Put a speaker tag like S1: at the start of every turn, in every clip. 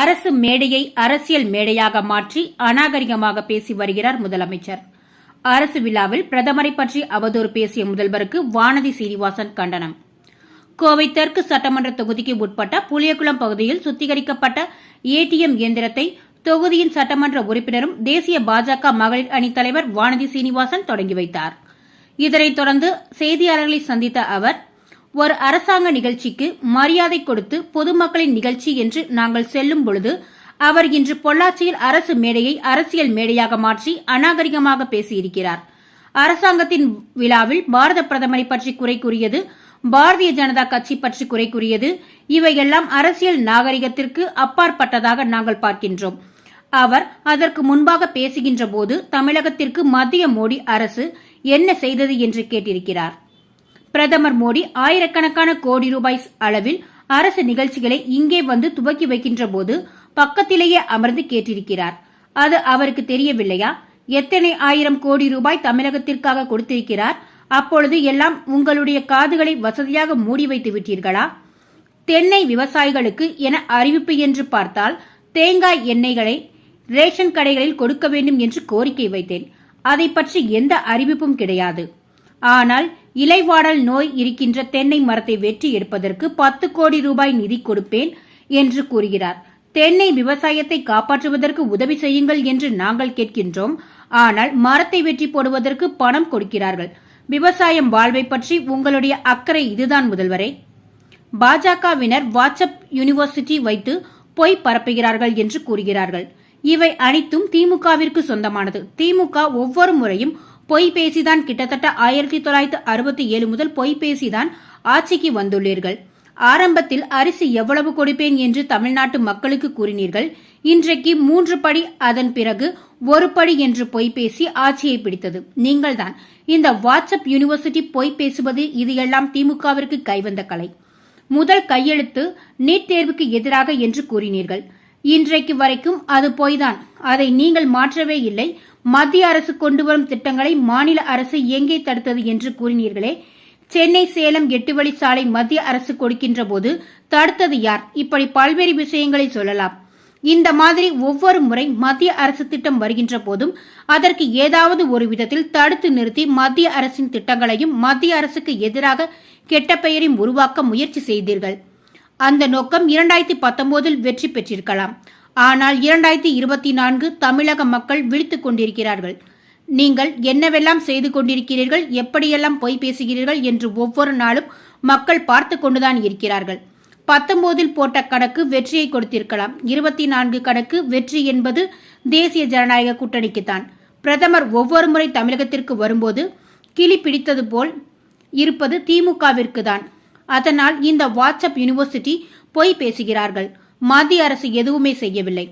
S1: அரசு மேடையை அரசியல் மேடையாக மாற்றி அநாகரிகமாக பேசி வருகிறார் முதலமைச்சர். அரசு விழாவில் பிரதமரை பற்றி அவதூறு பேசிய முதல்வருக்கு வானதி சீனிவாசன் கண்டனம். கோவை தெற்கு சட்டமன்ற தொகுதிக்கு உட்பட்ட புளியகுளம் பகுதியில் சுத்திகரிக்கப்பட்ட ஏடிஎம் இயந்திரத்தை தொகுதியின் சட்டமன்ற உறுப்பினரும் தேசிய பாஜக மகளிர் அணித் தலைவர் வானதி சீனிவாசன் தொடங்கி வைத்தார். இதனைத் தொடர்ந்து செய்தியாளர்களை சந்தித்த அவர் ஒரு அரசாங்க நிகழ்ச்சிக்கு மரியாதை கொடுத்து பொதுமக்களின் நிகழ்ச்சி என்று நாங்கள் செல்லும் பொழுது அவர் இன்று பொள்ளாச்சியில் அரசு மேடையை அரசியல் மேடையாக மாற்றி அநாகரிகமாக பேசியிருக்கிறார். அரசாங்கத்தின் விழாவில் பாரத பிரதமரை பற்றி குறை கூறியது பாரதிய ஜனதா கட்சி பற்றி குறை கூறியது இவையெல்லாம் அரசியல் நாகரிகத்திற்கு அப்பாற்பட்டதாக நாங்கள் பார்க்கின்றோம். அவர் அதற்கு முன்பாக பேசுகின்ற போது தமிழகத்திற்கு மத்திய மோடி அரசு என்ன செய்தது என்று கேட்டிருக்கிறார். பிரதமர் மோடி ஆயிரக்கணக்கான கோடி ரூபாய் அளவில் அரசு நிகழ்ச்சிகளை இங்கே வந்து துவக்கி வைக்கின்ற போது பக்கத்திலேயே அமர்ந்து கேட்டிருக்கிறார். அது அவருக்கு தெரியவில்லையா? எத்தனை ஆயிரம் கோடி ரூபாய் தமிழகத்திற்காக கொடுத்திருக்கிறார்? அப்பொழுது எல்லாம் உங்களுடைய காதுகளை வசதியாக மூடி வைத்து விட்டீர்களா? தென்னை விவசாயிகளுக்கு என அறிவிப்பு என்று பார்த்தால் தேங்காய் எண்ணெய்களை ரேஷன் கடைகளில் கொடுக்க வேண்டும் என்று கோரிக்கை வைத்தேன். அதை பற்றி எந்த அறிவிப்பும் கிடையாது. ஆனால் இலைவாடல் நோய் இருக்கின்ற தென்னை மரத்தை வெற்றி எடுப்பதற்கு பத்து கோடி ரூபாய் நிதி கொடுப்பேன் என்று கூறுகிறார். தென்னை விவசாயத்தை காப்பாற்றுவதற்கு உதவி செய்யுங்கள் என்று நாங்கள் கேட்கின்றோம். ஆனால் மரத்தை வெற்றி போடுவதற்கு பணம் கொடுக்கிறார்கள். விவசாயம் வாழ்வை பற்றி உங்களுடைய அக்கறை இதுதான் முதல்வரே. பாஜகவினர் வாட்ஸ்அப் யூனிவர்சிட்டி வைத்து பொய் பரப்புகிறார்கள் என்று கூறுகிறார்கள். இவை அனைத்தும் திமுகவிற்கு சொந்தமானது. திமுக ஒவ்வொரு முறையும் பொய் பேசிதான் கிட்டத்தட்ட ஆயிரத்தி தொள்ளாயிரத்தி அறுபத்தி ஏழு முதல் பொய் பேசிதான் ஆட்சிக்கு வந்துள்ளீர்கள். ஆரம்பத்தில் அரிசி எவ்வளவு கொடுப்பேன் என்று தமிழ்நாட்டு மக்களுக்கு கூறினீர்கள். இன்றைக்கு மூன்று படி அதன் பிறகு ஒரு படி என்று பொய் பேசி ஆட்சியை பிடித்தது. நீங்கள்தான். இந்த வாட்ஸ்அப் யூனிவர்சிட்டி பொய் பேசுவது இது எல்லாம் திமுகவிற்கு கைவந்த கலை. முதல் கையெழுத்து நீட் தேர்வுக்கு எதிராக என்று கூறினீர்கள். இன்றைக்கு வரைக்கும் அது பொய்தான். அதை நீங்கள் மாற்றவே இல்லை. மத்திய அரசு கொண்டு வரும் திட்டங்களை மாநில அரசு எங்கே தடுத்தது என்று கூறினீர்களே? சென்னை சேலம் எட்டு வழிச்சாலை மத்திய அரசு கொடுக்கின்ற போது தடுத்தது யார்? இப்படி பல்வேறு விஷயங்களை சொல்லலாம். இந்த மாதிரி ஒவ்வொரு முறை மத்திய அரசு திட்டம் வருகின்ற போதும் அதற்கு ஏதாவது ஒரு விதத்தில் தடுத்து நிறுத்தி மத்திய அரசின் திட்டங்களையும் மத்திய அரசுக்கு எதிராக கெட்ட பெயரையும் உருவாக்க முயற்சி செய்தீர்கள். அந்த நோக்கம் இரண்டாயிரத்தி பத்தொன்பதில் வெற்றி பெற்றிருக்கலாம். ஆனால் இரண்டாயிரத்தி இருபத்தி நான்கு தமிழக மக்கள் விழித்துக் கொண்டிருக்கிறார்கள். நீங்கள் என்னவெல்லாம் செய்து கொண்டிருக்கிறீர்கள் எப்படியெல்லாம் பொய் பேசுகிறீர்கள் என்று ஒவ்வொரு நாளும் மக்கள் பார்த்து கொண்டுதான் இருக்கிறார்கள். பத்தொன்பதில் போட்ட கணக்கு வெற்றியை கொடுத்திருக்கலாம். இருபத்தி நான்கு கணக்கு வெற்றி என்பது தேசிய ஜனநாயக கூட்டணிக்குத்தான். பிரதமர் ஒவ்வொரு முறை தமிழகத்திற்கு வரும்போது கிளி பிடித்தது போல் இருப்பது திமுகவிற்கு தான் அதனால் இந்த வாட்ஸ்அப் யூனிவர்சிட்டி பொய் பேசுகிறார்கள். மத்திய அரசு எதுவுமே செய்யவில்லை.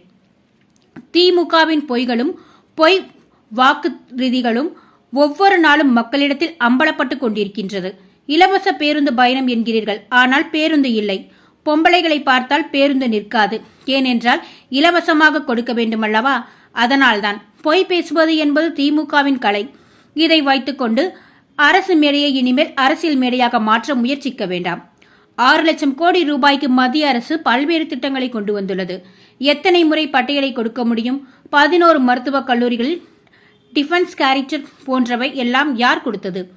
S1: திமுகவின் பொய்களும் பொய் வாக்கு ரீதிகளும் ஒவ்வொரு நாளும் மக்களிடத்தில் அம்பலப்பட்டுக் கொண்டிருக்கின்றது. இலவச பேருந்து பயணம் என்கிறீர்கள். ஆனால் பேருந்து இல்லை. பொம்பளைகளை பார்த்தால் பேருந்து நிற்காது. ஏனென்றால் இலவசமாக கொடுக்க வேண்டுமல்லவா? அதனால்தான். பொய் பேசுவது என்பது திமுகவின் கலை. இதை வைத்துக்கொண்டு அரசு மேடையை இனிமேல் அரசியல் மேடையாக மாற்ற முயற்சிக்க வேண்டாம். ஆறு லட்சம் கோடி ரூபாய்க்கு மத்திய அரசு பல்வேறு திட்டங்களை கொண்டு வந்துள்ளது. எத்தனை முறை பட்டியலை கொடுக்க முடியும்? பதினோரு மருத்துவக் கல்லூரிகளில் டிஃபென்ஸ் கேரக்டர் போன்றவை எல்லாம் யார் கொடுத்தது?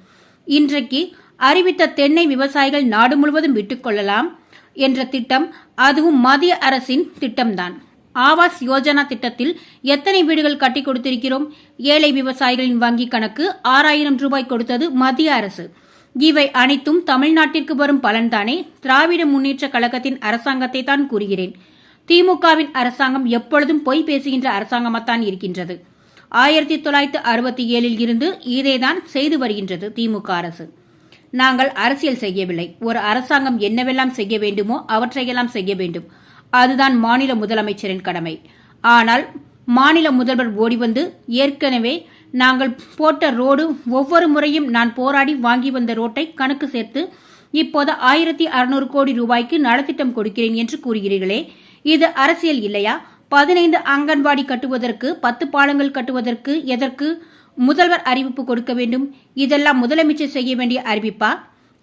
S1: இன்றைக்கு அறிவித்த தென்னை விவசாயிகள் நாடு முழுவதும் விட்டுக்கொள்ளலாம் என்ற திட்டம் அதுவும் மத்திய அரசின் திட்டம்தான். ஆவாஸ் யோஜனா திட்டத்தில் எத்தனை வீடுகள் கட்டி கொடுத்திருக்கிறோம்? ஏழை விவசாயிகளின் வங்கி கணக்கு ஆறாயிரம் ரூபாய் கொடுத்தது மத்திய அரசு. இவை அனைத்தும் தமிழ்நாட்டிற்கு வரும் பலன்தானே? திராவிட முன்னேற்ற கழகத்தின் அரசாங்கத்தை தான் கூறுகிறேன். திமுகவின் அரசாங்கம் எப்பொழுதும் பொய் பேசுகின்ற அரசாங்கமாத்தான் இருக்கின்றது. ஆயிரத்தி தொள்ளாயிரத்தி அறுபத்தி ஏழில் இருந்து இதேதான் செய்து வருகின்றது திமுக அரசு. நாங்கள் அரசியல் செய்யவில்லை. ஒரு அரசாங்கம் என்னவெல்லாம் செய்ய வேண்டுமோ அவற்றையெல்லாம் செய்ய வேண்டும். அதுதான் மாநில முதலமைச்சரின் கடமை. ஆனால் மாநில முதல்வர் ஓடி வந்து ஏற்கனவே நாங்கள் போட்ட ரோடு ஒவ்வொரு முறையும் நான் போராடி வாங்கி வந்த ரோட்டை கணக்கு சேர்த்து இப்போது ஆயிரத்தி அறுநூறு கோடி ரூபாய்க்கு நலத்திட்டம் கொடுக்கிறேன் என்று கூறுகிறீர்களே. இது அரசியல் இல்லையா? பதினைந்து அங்கன்வாடி கட்டுவதற்கு பத்து பாலங்கள் கட்டுவதற்கு எதற்கு முதல்வர் அறிவிப்பு கொடுக்க வேண்டும்? இதெல்லாம் முதலமைச்சர் செய்ய வேண்டிய அறிவிப்பா?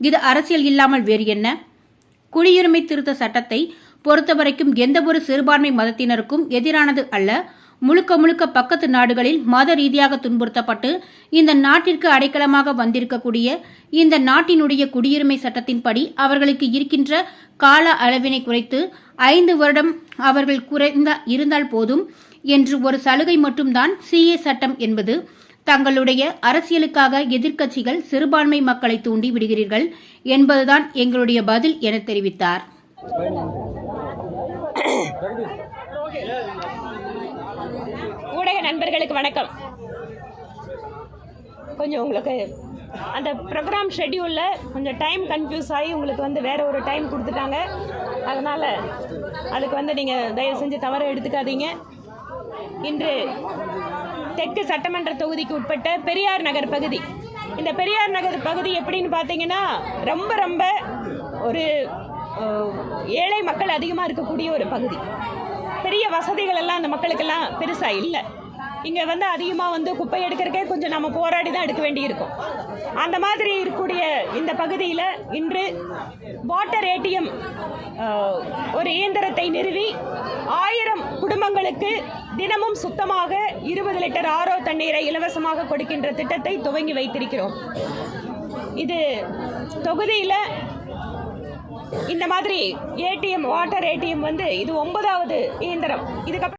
S1: இது அரசியல் இல்லாமல் வேறு என்ன? குடியுரிமை திருத்த சட்டத்தை பொறுத்தவரைக்கும் எந்தவொரு சிறுபான்மை மதத்தினருக்கும் எதிரானது அல்ல. முழுக்க முழுக்க பக்கத்து நாடுகளில் மத ரீதியாக துன்புறுத்தப்பட்டு இந்த நாட்டிற்கு அடைக்கலமாக வந்திருக்கக்கூடிய இந்த நாட்டினுடைய குடியுரிமை சட்டத்தின்படி அவர்களுக்கு இருக்கின்ற கால அளவினை குறைத்து ஐந்து வருடம் அவர்கள் குறைந்த இருந்தால் போதும் என்று ஒரு சலுகை மட்டும்தான் சிஏ சட்டம் என்பது. தங்களுடைய அரசியலுக்காக எதிர்க்கட்சிகள் சிறுபான்மை மக்களை தூண்டி விடுகிறீர்கள் என்பதுதான் எங்களுடைய பதில் என தெரிவித்தார்.
S2: ஊடக நண்பர்களுக்கு வணக்கம். கொஞ்சம் உங்களுக்கு அந்த ப்ரோக்ராம் ஷெட்யூலில் கொஞ்சம் டைம் கன்ஃபியூஸ் ஆகி உங்களுக்கு வந்து வேறு ஒரு டைம் கொடுத்துட்டாங்க. அதனால் அதுக்கு வந்து நீங்கள் தயவு செஞ்சு தவற எடுத்துக்காதீங்க. இன்று தெற்கு சட்டமன்ற தொகுதிக்கு உட்பட்ட பெரியார் நகர் பகுதி. இந்த பெரியார் நகர் பகுதி எப்படின்னு பார்த்தீங்கன்னா ரொம்ப ரொம்ப ஒரு ஏழை மக்கள் அதிகமாக இருக்கக்கூடிய ஒரு பகுதி. பெரிய வசதிகள் எல்லாம் அந்த மக்களுக்கெல்லாம் பெருசாக இல்லை. இங்கே வந்து அதிகமாக வந்து குப்பை எடுக்கிறக்கே கொஞ்சம் நம்ம போராடி தான் எடுக்க வேண்டியிருக்கும். அந்த மாதிரி இருக்கக்கூடிய இந்த பகுதியில் இன்று வாட்டர் ஏடிஎம் ஒரு இயந்திரத்தை நிறுவி ஆயிரம் குடும்பங்களுக்கு தினமும் சுத்தமாக இருபது லிட்டர் ஆரோ தண்ணீரை இலவசமாக கொடுக்கின்ற திட்டத்தை துவங்கி வைத்திருக்கிறோம். இது தொகுதியில் இந்த மாதிரி ஏடிஎம் வாட்டர் ஏடிஎம் வந்து இது ஒன்பதாவது இயந்திரம். இதுக்கப்புறம்